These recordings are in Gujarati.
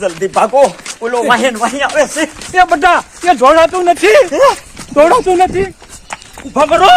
જલ્દી ભાગો. ઓલો વાહન વાહી આવે છે. એ બધા એ જોડાતું નથી. જોડાતું નથી. ઊભા કરો.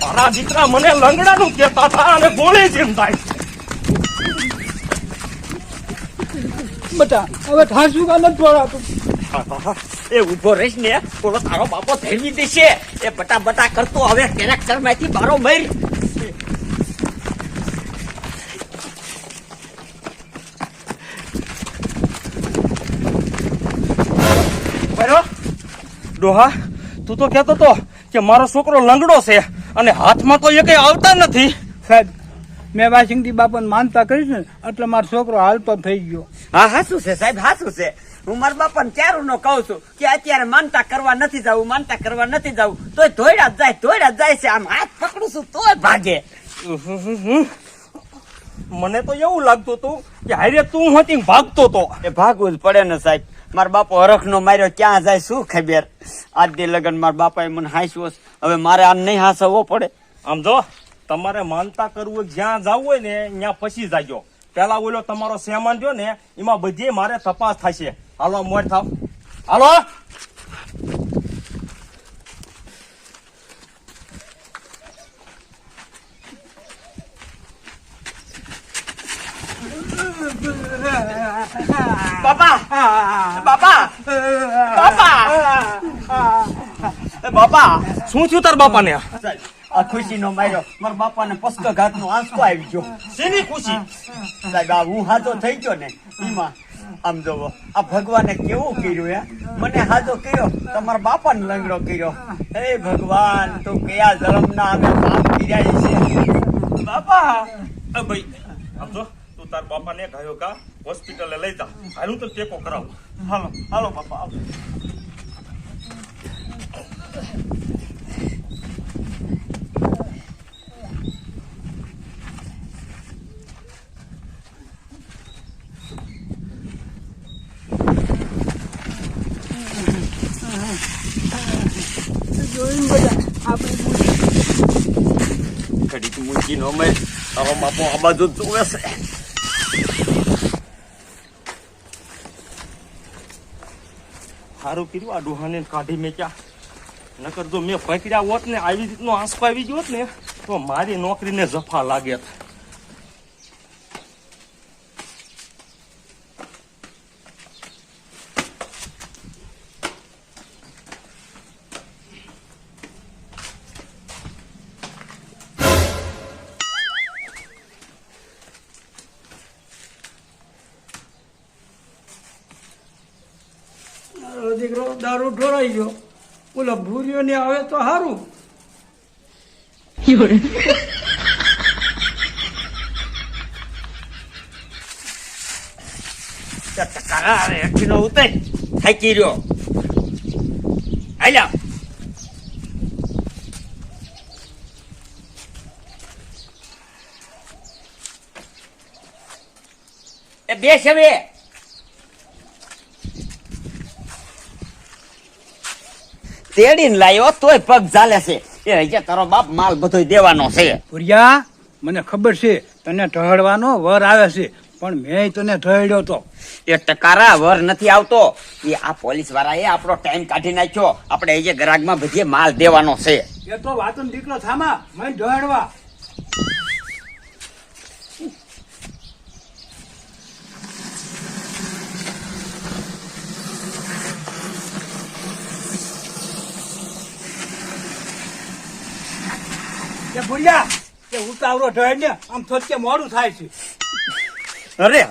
મારા દીકરા મને લંગડાનું કહેતા હતા અને ગોળી જેમ થાય બધા હવે ઠાસું કા નથી જોડાતું એ ઊભો રહીશ ને થોડો તારો બાપો ધરવી દેશે. એ બટા બટા કરતો હવે કેરેક્ટરમાંથી બારો મર બરો ડોહા તું તો કહેતો તો કે મારો છોકરો લંગડો છે અને હાથમાં તો એ કઈ આવતા નથી. સાહેબ મેં વાસિંગજી બાપાને માનતા કરીશ ને એટલે મારો છોકરો હાલતો થઈ ગયો. હા હાસું છે સાહેબ હાસું છે. હું મારા બાપાને ચારું નો કહું છું કે અત્યારે માનતા કરવા નથી જવું માનતા કરવા નથી જવું તોય ધોયડા જાય ધોયડા જાય છે આમ હાથ પકડું છું તોય ભાગે. મને તો એવું લાગતું હતું કે હારે તું હતી ભાગતો તો. એ ભાગવું જ પડે ને સાહેબ. મારા બાપો હરખ નો માર્યો ક્યાં જાય શું ખબર? આજ દી લગન મારા બાપાએ મને હાંસ્યો હવે મારે આમ નહીં હાંસવવો પડે. આમ જો તમારે માનતા કરવું હોય, જ્યાં જવું હોય ને ત્યાં પછી જાજો. પેલા ઓલો તમારો સેમાન રહ્યો ને એમાં બધી મારે તપાસ થશે. હાલો મોર થાવ. હાલો? બાપા. બાપા. બાપા. બાપા. શું થયું તાર બાપાને આ? ખુશી નો માર્યો. મારા બાપાને પસ્તો ઘાત નો આંસકો આવી ગયો. શેની ખુશી? સાહેબ આ હું હાજો થઈ ગયો ને એમાં આમ જોવો આ ભગવાને કેવું કર્યું હે? મને હાજો કર્યો તમારા બાપાને લંગડો કર્યો. હે ભગવાન તું કયા ધર્મના અમે પાપ કર્યા છે? બાપા. ભાઈ આમ જો. તાર બાપાને ગયો કા હોસ્પિટલે લઈ જા હાલું તો ટેકો કરાવું હાલો હાલો બાપા આવો. જોઈને બધા આપણે ઘડીક મૂકી નો મેં હવે બાપો આ બાજુ જ જોવે છે સારું કર્યું, આ ડોહાને કાઢી મેક્યા નકર જો મેં પકડ્યા હોત ને, આવી રીતનો આંસકો આવી ગયો હોત ને, તો મારી નોકરીને જફા લાગે દીકરો દારૂ ઢોરાઈ ગયો. ઓલો ભૂરીઓ ને આવે તો સારું ટકા હેઠીનો ઉતર. થાકી રહ્યો. આલ્યા એ બેસ હવે. તેડીને લાવ્યો તોય પગ ચાલે છે. એ અહીંયા તારો બાપ માલ બધો દેવાનો છે. ભૂરિયા મને ખબર છે તને ઢહડવાનો વર આવે છે પણ મેં તને ઢહડ્યો તો. એ ટકારા વર નથી આવતો. એ આ પોલીસ વાળાએ આપણો ટાઈમ કાઢી નાખ્યો. આપણે એ જે ગ્રાહકમાં બધે માલ દેવાનો છે. એ તો વાતનો દીકરો થામા મને ઢહડવા એ ભૂરિયા કે ઉતાવળો ઢળ ને આમ થોડકે મોડું થાય છે. અરે.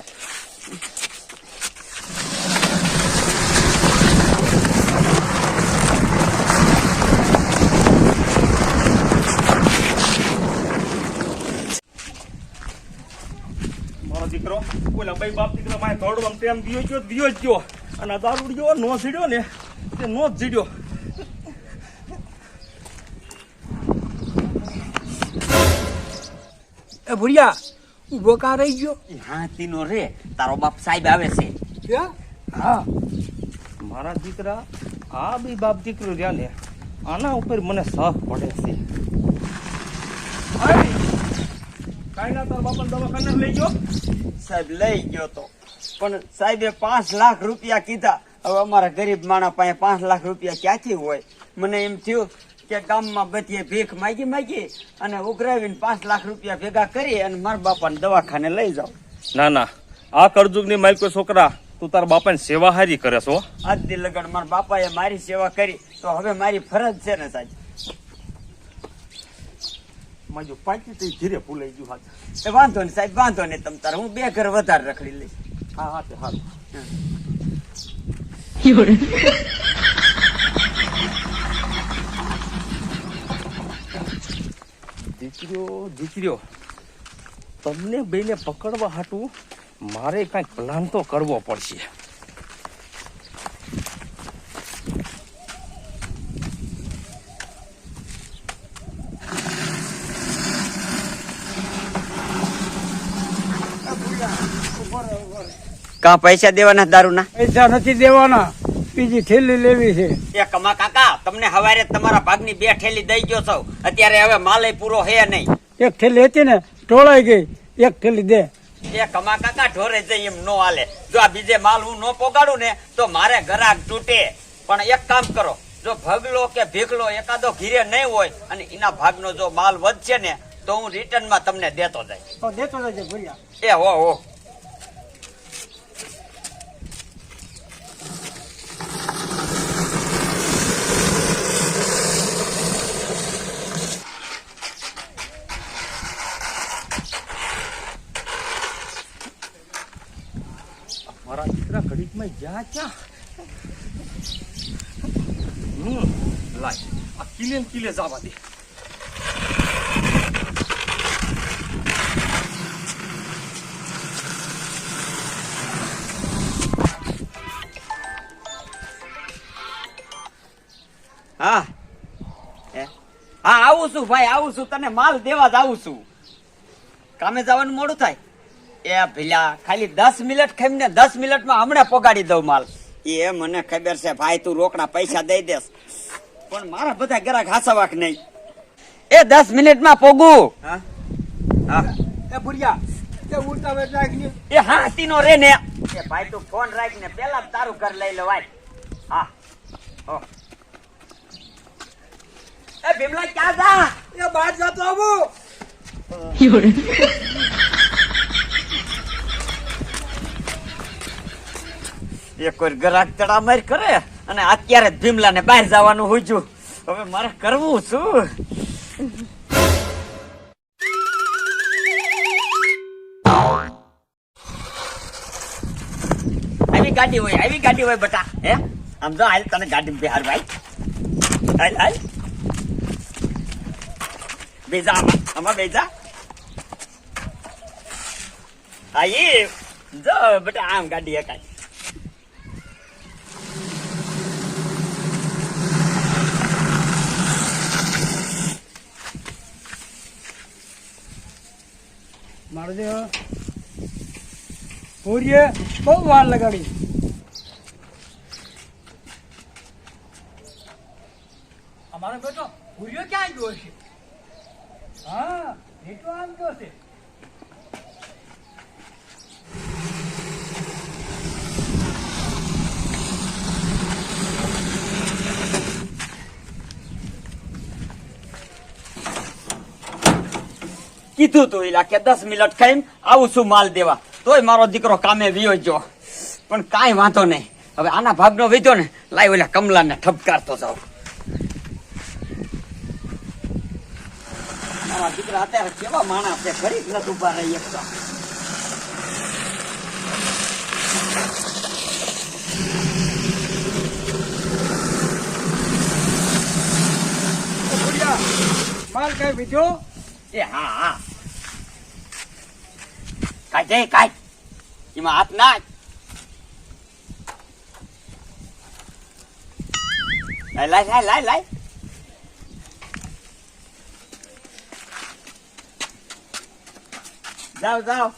મારો દીકરો ઓલા ભાઈ બાપ દીકરા મારે દોડવા તેમ દિયો ગયો દિયો જ ગયો. અને આ દારૂ ગયો નો ઝીડ્યો ને તે નો જ ઝીડ્યો એ ભૂરિયા ઊભો કા રહી ગયો? હાથીનો રે તારો બાપ સાહેબ આવે છે. હા. મારા દીકરા આ બી બાપ દીકરો રહ્યા ને આના ઉપર મને શક પડે છે. કાંઈ ના તાર બાપા દવાખાને લઈ ગયો? સાહેબ લઈ ગયો તો. પણ સાહેબે પાંચ લાખ રૂપિયા કીધા. હવે અમારા ગરીબ માણસ પાસે પાંચ લાખ રૂપિયા ક્યાંથી હોય? મને એમ થયું કે ગામમાં બધીએ ભીખ માગી માગી અને ઉઘરાવીને પાંચ લાખ રૂપિયા ભેગા કરી અને મારા બાપાને દવાખાને લઈ જાઓ. ના ના. આ કરજુગની માલિકો છોકરા તું તારા બાપાની સેવા હારી કરે છો? આજ દી લગન મારા બાપાએ મારી સેવા કરી તો હવે મારી ફરજ છે ને સાહેબ. માજો પાકી તે ધીરે ભૂલાઈ ગયું હાથ. એ વાંધો નહીં સાહેબ વાંધો નહીં તમ તારે. હું બે ઘર વધારે રખડી લઈશ. હા હા તે હાલ દીકરીઓ દીકરીઓ તમને બેને પકડવા હાટું મારે કાંઈક પ્લાન તો કરવો પડશે. કા પૈસા દેવાના દારૂના? પૈસા નથી દેવાના. બીજી થેલી લેવી છે. એ કમા કાકા તમને હવારે તમારા ભાગની બે થેલી દઈ ગયો છો. અત્યારે હવે માલય પૂરો હે નહીં. એક થેલી હતી ને ઢોળાઈ ગઈ. એક થેલી દે. એ કમા કાકા ઢોરે જઈ એમ નો હાલે. જો આ બીજે માલ હું નો પોગાડું ને તો મારે ગરાક તૂટે. પણ એક કામ કરો જો ભગલો કે ભીખલો એકાદો ઘીરે નહીં હોય અને એના ભાગનો જો માલ વધશે ને તો હું રિટર્નમાં તમને દેતો જાય દેતો જાય ભૂલ્યા એ હો હો. દીકરા ઘડીકમાં જા ક્યાં. હમ, લાય, આ કિલે કિલે જવા દે. હા? હા, આવું છું ભાઈ, આવું છું. તને માલ દેવા જ આવું છું. કામે જવાનું મોડું થાય. એ ભીલા ખાલી દસ મિનિટ ખાઈને દસ મિનિટમાં હમણાં પોગાડી દઉં માલ. એ મને ખબર છે ભાઈ તું રોકડા પૈસા દઈ દેસ. પણ મારા બધા ગ્રાહક હાસવાક નહીં. એ દસ મિનિટમાં પોગું. હા? હા. એ ભુરિયા તે ઉડતા વેચ નાખી એ હા તીનો રે ને. એ ભાઈ તું ફોન રાખીને પેલા તારું ઘર લઈ લેવાય હા. ઓ એ ભીમલા ક્યાં જા? એ બહાર જતો આવું. એ કોઈ ગ્રાહક તડામાર કરે અને અત્યારે જ ભીમલાને બહાર જવાનું છું હવે મારે કરવું શું આવી ગાડી હોય, આવી ગાડી હોય બટા, હે? આમ જો, હાલ તને ગાડી બિહાર ભાઈ. હાલ હાલ. બેજા આમાં આમાં બેજા. આઈ જો, બટા, આમ ગાડી એકાય મારે જે ભૂરીએ બહુ વાર લગાડી. અમારો બેટો ભૂરીઓ ક્યાં ગયો છે હા, બેટો આમ ગયો છે કીધું તું એલા કે દસ મિનિટ ખાઈ આવું છું માલ દેવા. તોય મારો દીકરો કામે વિયો જો પણ કાંઈ વાંધો નહીં. હવે આના ભાગનો વીધો ને લાઈ ઓલા કમલાને ઠપકારતો જાવ દીકરા અત્યારે કેવા માણસ છે? શકતા માલ કઈ બીજો એ હા હા. કાઢ જઈ કાઢ એમાં હાથ નાખ. લાય લાય લાય લાય જાઓ જાઓ.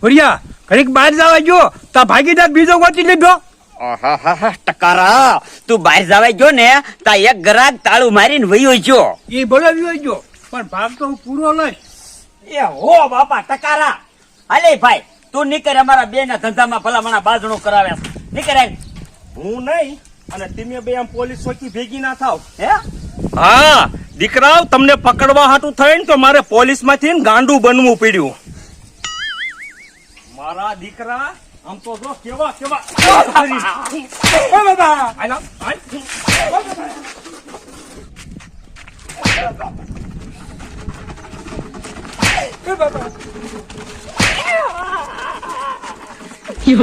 ભૂરિયા ઘડીક બહાર જવા જો. તા ભાગીદાર બીજો ગોતી લીધો આહાહા, ટકારા. તું બહાર જવાય જો ને તા એક ગ્રાહક તાળું મારીને વયો જો એ બોલાવ્યો ગયો પણ ભાગ તો હું પૂરો લઈશ. એ હો બાપા ટકારા. હાલે ભાઈ તું નીકળ અમારા બે ના ધંધામાં ભલામણા બાજણો કરાવે નીકળે હું નહીં અને તમે બે આમ પોલીસ ચોકી ભેગી ના થાવ હે? હા દીકરાઓ તમને પકડવા હાટું થઈને તો મારે પોલીસમાંથી ગાંડું બનવું પડ્યું. મારા દીકરા આમ તો જો કેવા કેવા. આલા, આય. એ